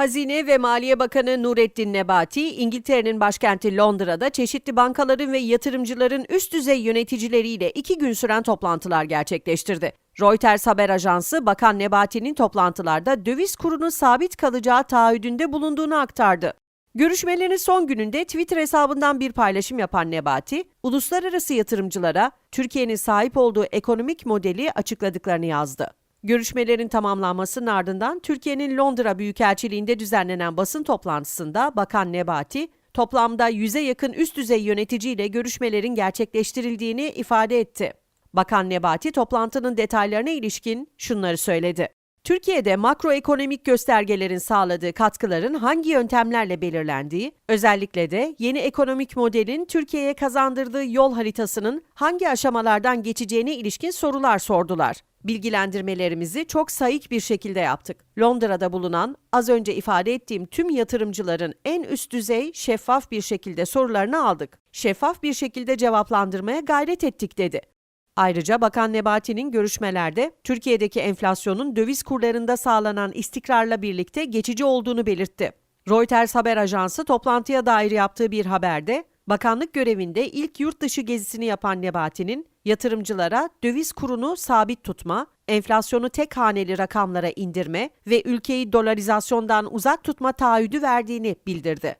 Hazine ve Maliye Bakanı Nurettin Nebati, İngiltere'nin başkenti Londra'da çeşitli bankaların ve yatırımcıların üst düzey yöneticileriyle iki gün süren toplantılar gerçekleştirdi. Reuters haber ajansı, Bakan Nebati'nin toplantılarda döviz kurunun sabit kalacağı taahhüdünde bulunduğunu aktardı. Görüşmelerin son gününde Twitter hesabından bir paylaşım yapan Nebati, uluslararası yatırımcılara Türkiye'nin sahip olduğu ekonomik modeli açıkladıklarını yazdı. Görüşmelerin tamamlanmasının ardından Türkiye'nin Londra Büyükelçiliğinde düzenlenen basın toplantısında Bakan Nebati, toplamda yüze yakın üst düzey yöneticiyle görüşmelerin gerçekleştirildiğini ifade etti. Bakan Nebati toplantının detaylarına ilişkin şunları söyledi. Türkiye'de makroekonomik göstergelerin sağladığı katkıların hangi yöntemlerle belirlendiği, özellikle de yeni ekonomik modelin Türkiye'ye kazandırdığı yol haritasının hangi aşamalardan geçeceğine ilişkin sorular sordular. Bilgilendirmelerimizi çok sayık bir şekilde yaptık. Londra'da bulunan, az önce ifade ettiğim tüm yatırımcıların en üst düzey, şeffaf bir şekilde sorularını aldık. Şeffaf bir şekilde cevaplandırmaya gayret ettik dedi. Ayrıca Bakan Nebati'nin görüşmelerde Türkiye'deki enflasyonun döviz kurlarında sağlanan istikrarla birlikte geçici olduğunu belirtti. Reuters haber ajansı toplantıya dair yaptığı bir haberde, bakanlık görevinde ilk yurt dışı gezisini yapan Nebati'nin yatırımcılara döviz kurunu sabit tutma, enflasyonu tek haneli rakamlara indirme ve ülkeyi dolarizasyondan uzak tutma taahhüdü verdiğini bildirdi.